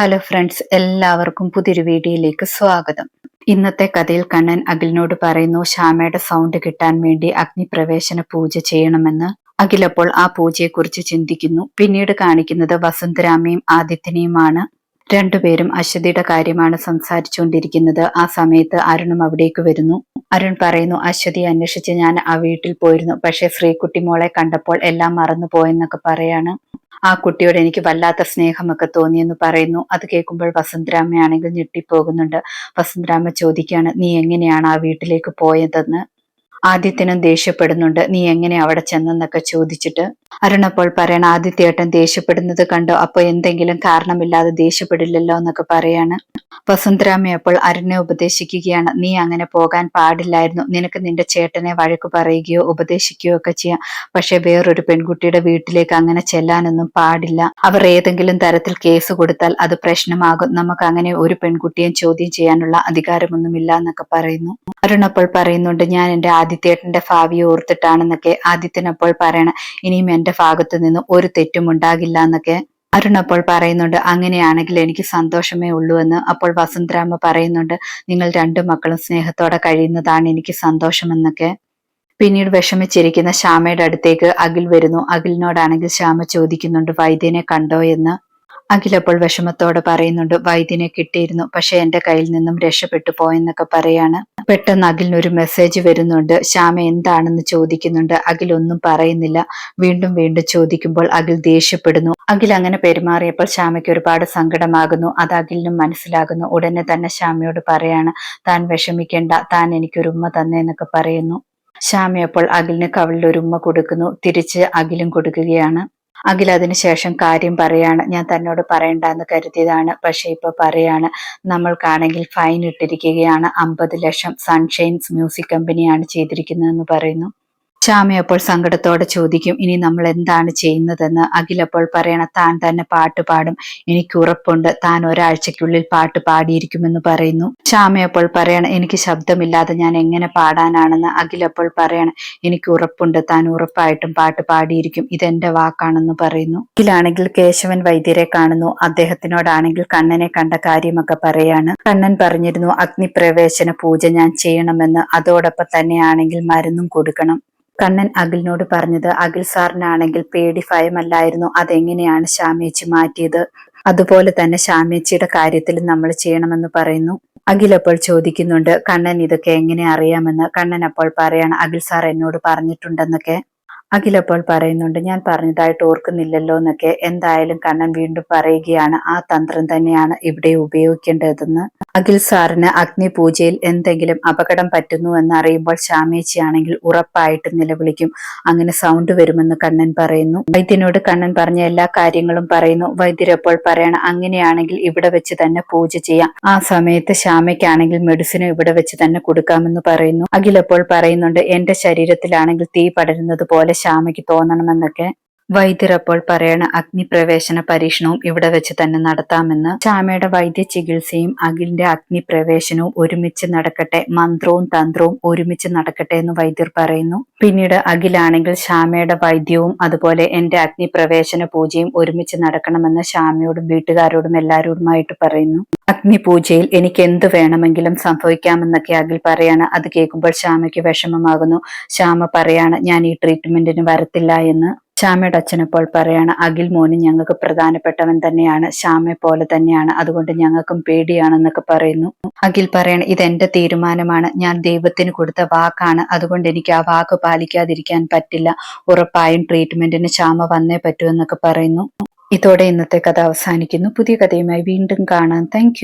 Hello friends എല്ലാവർക്കും പുതിയൊരു വീഡിയോയിലേക്ക് സ്വാഗതം. ഇന്നത്തെ കഥയിൽ കണ്ണൻ അഖിലിനോട് പറയുന്നു ശ്യാമയുടെ സൗണ്ട് കിട്ടാൻ വേണ്ടി അഗ്നിപ്രവേശന പൂജ ചെയ്യണമെന്ന്. അഖിലപ്പോൾ ആ പൂജയെക്കുറിച്ച് ചിന്തിക്കുന്നു. പിന്നീട് കാണിക്കുന്നത് വസന്തരാമയും ആദിത്യനെയുമാണ്. രണ്ടുപേരും അശ്വതിയുടെ കാര്യമാണ് സംസാരിച്ചുകൊണ്ടിരിക്കുന്നത്. ആ സമയത്ത് അരുണും അവിടേക്ക് വരുന്നു. അരുൺ പറയുന്നു അശ്വതി അന്വേഷിച്ച് ഞാൻ ആ വീട്ടിൽ പോയിരുന്നു. പക്ഷെ ശ്രീകുട്ടി മോളെ കണ്ടപ്പോൾ എല്ലാം മറന്നു പോയെന്നൊക്കെ പറയാണ്. ആ കുട്ടിയോട് എനിക്ക് വല്ലാത്ത സ്നേഹമൊക്കെ തോന്നിയെന്ന് പറയുന്നു. അത് കേൾക്കുമ്പോൾ വസുന്ധരാമയാണെങ്കിൽ ഞെട്ടിപ്പോകുന്നുണ്ട്. വസുന്ധരാമ ചോദിക്കുകയാണ് നീ എങ്ങനെയാണ് ആ വീട്ടിലേക്ക് പോയതെന്ന്? ആദിത്യനും ദേഷ്യപ്പെടുന്നുണ്ട്. നീ എങ്ങനെ അവിടെ ചെന്നെന്നൊക്കെ ചോദിച്ചിട്ട്? അരുണപ്പോൾ പറയണ ആദിത്യേട്ടൻ ദേഷ്യപ്പെടുന്നത് കണ്ടോ? അപ്പൊ എന്തെങ്കിലും കാരണമില്ലാതെ ദേഷ്യപ്പെടില്ലല്ലോ എന്നൊക്കെ പറയാണ്. വസുന്ധരാമ അരുണെ ഉപദേശിക്കുകയാണ് നീ അങ്ങനെ പോകാൻ പാടില്ലായിരുന്നു. നിനക്ക് നിന്റെ ചേട്ടനെ വഴക്ക് പറയുകയോ ഉപദേശിക്കുകയോ ഒക്കെ ചെയ്യാം. പക്ഷെ വേറൊരു പെൺകുട്ടിയുടെ വീട്ടിലേക്ക് അങ്ങനെ ചെല്ലാനൊന്നും പാടില്ല. അവർ ഏതെങ്കിലും തരത്തിൽ കേസ് കൊടുത്താൽ അത് പ്രശ്നമാകും. നമുക്ക് അങ്ങനെ ഒരു പെൺകുട്ടിയും ചോദ്യം ചെയ്യാനുള്ള അധികാരമൊന്നുമില്ല എന്നൊക്കെ പറയുന്നു. അരുൺ അപ്പോൾ പറയുന്നുണ്ട് ഞാൻ എന്റെ ആദിത്യേട്ടന്റെ ഭാവി ഓർത്തിട്ടാണെന്നൊക്കെ ആദിത്യനപ്പോൾ പറയണം. ഇനിയും എന്റെ ഭാഗത്തു നിന്നും ഒരു തെറ്റും ഉണ്ടാകില്ല എന്നൊക്കെ അരുൺ അപ്പോൾ പറയുന്നുണ്ട്. അങ്ങനെയാണെങ്കിൽ എനിക്ക് സന്തോഷമേ ഉള്ളൂ എന്ന് അപ്പോൾ വസന്തരാമ പറയുന്നുണ്ട്. നിങ്ങൾ രണ്ടു മക്കളും സ്നേഹത്തോടെ കഴിയുന്നതാണ് എനിക്ക് സന്തോഷമെന്നൊക്കെ പിന്നീട് വിഷമിച്ചിരിക്കുന്ന ശ്യാമയുടെ അടുത്തേക്ക് അഖിൽ വരുന്നു. അഖിലിനോടാണെങ്കിൽ ശ്യാമ ചോദിക്കുന്നുണ്ട് വൈദ്യനെ കണ്ടോ? എന്ന്. അഖിലപ്പോൾ വിഷമത്തോടെ പറയുന്നുണ്ട് വൈദ്യനെ കിട്ടിയിരുന്നു പക്ഷെ എന്റെ കയ്യിൽ നിന്നും രക്ഷപ്പെട്ടു പോയെന്നൊക്കെ പറയാണ്. പെട്ടെന്ന് അഖിലിന് ഒരു മെസ്സേജ് വരുന്നുണ്ട് ശ്യാമ എന്താണെന്ന് ചോദിക്കുന്നുണ്ട് അഖിൽ ഒന്നും പറയുന്നില്ല. വീണ്ടും വീണ്ടും ചോദിക്കുമ്പോൾ അഖിൽ ദേഷ്യപ്പെടുന്നു. അഖിൽ അങ്ങനെ പെരുമാറിയപ്പോൾ ശ്യാമയ്ക്ക് ഒരുപാട് സങ്കടമാകുന്നു. അത് അഖിലിനും മനസ്സിലാകുന്നു. ഉടനെ തന്നെ ശ്യാമയോട് പറയാണ് താൻ വിഷമിക്കേണ്ട താൻ എനിക്കൊരു ഉമ്മ തന്നേന്നൊക്കെ പറയുന്നു. ശ്യാമയപ്പോൾ അഖിലിന് കവളിൽ ഒരു ഉമ്മ കൊടുക്കുന്നു. തിരിച്ച് അഖിലും കൊടുക്കുകയാണ്. അഖിൽ അതിനുശേഷം കാര്യം പറയാണ്. ഞാൻ തന്നോട് പറയണ്ട എന്ന് കരുതിയതാണ്. പക്ഷെ ഇപ്പൊ പറയാണ് നമ്മൾക്കാണെങ്കിൽ ഫൈൻ ഇട്ടിരിക്കുകയാണ്. അമ്പത് ലക്ഷം സൺഷൈൻസ് മ്യൂസിക് കമ്പനിയാണ് ചെയ്തിരിക്കുന്നതെന്ന് പറയുന്നു. ശ്യാമ അപ്പോൾ സങ്കടത്തോടെ ചോദിക്കും ഇനി നമ്മൾ എന്താണ് ചെയ്യുന്നതെന്ന്? അഖിൽ അപ്പോൾ പറയണ താൻ തന്നെ പാട്ട് പാടും. എനിക്ക് ഉറപ്പുണ്ട്. താൻ ഒരാഴ്ചക്കുള്ളിൽ പാട്ട് പാടിയിരിക്കുമെന്ന് പറയുന്നു. ശ്യാമ അപ്പോൾ പറയണം എനിക്ക് ശബ്ദമില്ലാതെ ഞാൻ എങ്ങനെ പാടാനാണെന്ന്? അഖിൽ അപ്പോൾ പറയണം എനിക്ക് ഉറപ്പുണ്ട്. താൻ ഉറപ്പായിട്ടും പാട്ട് പാടിയിരിക്കും. ഇതെന്റെ വാക്കാണെന്ന് പറയുന്നു. അഖിലാണെങ്കിൽ കേശവൻ വൈദ്യരെ കാണുന്നു. അദ്ദേഹത്തിനോടാണെങ്കിൽ കണ്ണനെ കണ്ട കാര്യമൊക്കെ പറയാണ്. കണ്ണൻ പറഞ്ഞിരുന്നു അഗ്നിപ്രവേശന പൂജ ഞാൻ ചെയ്യണമെന്ന്. അതോടൊപ്പം തന്നെയാണെങ്കിൽ മരുന്നും കൊടുക്കണം. കണ്ണൻ അഖിലിനോട് പറഞ്ഞത് അഖിൽ സാറിനാണെങ്കിൽ പേടി ഭയമല്ലായിരുന്നു. അതെങ്ങനെയാണ് ശ്യാമേച്ചി മാറ്റിയത്? അതുപോലെ തന്നെ ശ്യാമേച്ചിയുടെ കാര്യത്തിൽ നമ്മൾ ചെയ്യണമെന്ന് പറയുന്നു. അഖിൽ അപ്പോൾ ചോദിക്കുന്നുണ്ട് കണ്ണൻ ഇതൊക്കെ എങ്ങനെ അറിയാമെന്ന്? കണ്ണൻ അപ്പോൾ പറയാണ് അഖിൽ സാർ എന്നോട് പറഞ്ഞിട്ടുണ്ടെന്നൊക്കെ. അഖിൽ അപ്പോൾ പറയുന്നുണ്ട് ഞാൻ പറഞ്ഞതായിട്ട് ഓർക്കുന്നില്ലല്ലോ എന്നൊക്കെ. എന്തായാലും കണ്ണൻ വീണ്ടും പറയുകയാണ് ആ തന്ത്രം തന്നെയാണ് ഇവിടെ ഉപയോഗിക്കേണ്ടതെന്ന്. അഖിൽ സാറിന് അഗ്നി പൂജയിൽ എന്തെങ്കിലും അപകടം പറ്റുന്നു എന്നറിയുമ്പോൾ ശ്യാമേച്ചിയാണെങ്കിൽ ഉറപ്പായിട്ട് നിലവിളിക്കും. അങ്ങനെ സൗണ്ട് വരുമെന്ന് കണ്ണൻ പറയുന്നു. വൈദ്യനോട് കണ്ണൻ പറഞ്ഞ എല്ലാ കാര്യങ്ങളും പറയുന്നു. വൈദ്യരപ്പോൾ പറയണം അങ്ങനെയാണെങ്കിൽ ഇവിടെ വെച്ച് തന്നെ പൂജ ചെയ്യാം. ആ സമയത്ത് ശ്യാമയ്ക്കാണെങ്കിൽ മെഡിസിനും ഇവിടെ വെച്ച് തന്നെ കൊടുക്കാമെന്ന് പറയുന്നു. അഖിലപ്പോൾ പറയുന്നുണ്ട് എന്റെ ശരീരത്തിലാണെങ്കിൽ തീ പടരുന്നത് പോലെ ശ്യാമയ്ക്ക് തോന്നണമെന്നൊക്കെ വൈദ്യർ അപ്പോൾ പറയണ അഗ്നിപ്രവേശന പരീക്ഷണവും ഇവിടെ വെച്ച് തന്നെ നടത്താമെന്ന് ശ്യാമയുടെ വൈദ്യ ചികിത്സയും അഖിലിന്റെ അഗ്നിപ്രവേശനവും ഒരുമിച്ച് നടക്കട്ടെ മന്ത്രവും തന്ത്രവും ഒരുമിച്ച് നടക്കട്ടെ എന്ന് വൈദ്യർ പറയുന്നു. പിന്നീട് അഖിലാണെങ്കിൽ ശ്യാമയുടെ വൈദ്യവും അതുപോലെ എന്റെ അഗ്നിപ്രവേശന പൂജയും ഒരുമിച്ച് നടക്കണമെന്ന് ശ്യാമയോടും വീട്ടുകാരോടും എല്ലാവരോടുമായിട്ട് പറയുന്നു. അഗ്നിപൂജയിൽ എനിക്ക് എന്ത് വേണമെങ്കിലും സംഭവിക്കാമെന്നൊക്കെ അഖിൽ പറയാണ്. അത് കേൾക്കുമ്പോൾ ശ്യാമയ്ക്ക് വിഷമമാകുന്നു. ശ്യാമ പറയാണ് ഞാൻ ഈ ട്രീറ്റ്മെന്റിന് വരത്തില്ല എന്ന്. ശ്യാമയുടെ അച്ഛനപ്പോൾ പറയാണ് അഖിൽ മോന് ഞങ്ങൾക്ക് പ്രധാനപ്പെട്ടവൻ തന്നെയാണ് ശ്യാമയെ പോലെ തന്നെയാണ് അതുകൊണ്ട് ഞങ്ങൾക്കും പേടിയാണെന്നൊക്കെ പറയുന്നു. അഖിൽ പറയണ ഇതെന്റെ തീരുമാനമാണ് ഞാൻ ദൈവത്തിന് കൊടുത്ത വാക്കാണ് അതുകൊണ്ട് എനിക്ക് ആ വാക്ക് പാലിക്കാതിരിക്കാൻ പറ്റില്ല ഉറപ്പായും ട്രീറ്റ്മെന്റിന് ശ്യാമ വന്നേ പറ്റൂ എന്നൊക്കെ പറയുന്നു. ഇതോടെ ഇന്നത്തെ കഥ അവസാനിക്കുന്നു. പുതിയ കഥയുമായി വീണ്ടും കാണാം. താങ്ക്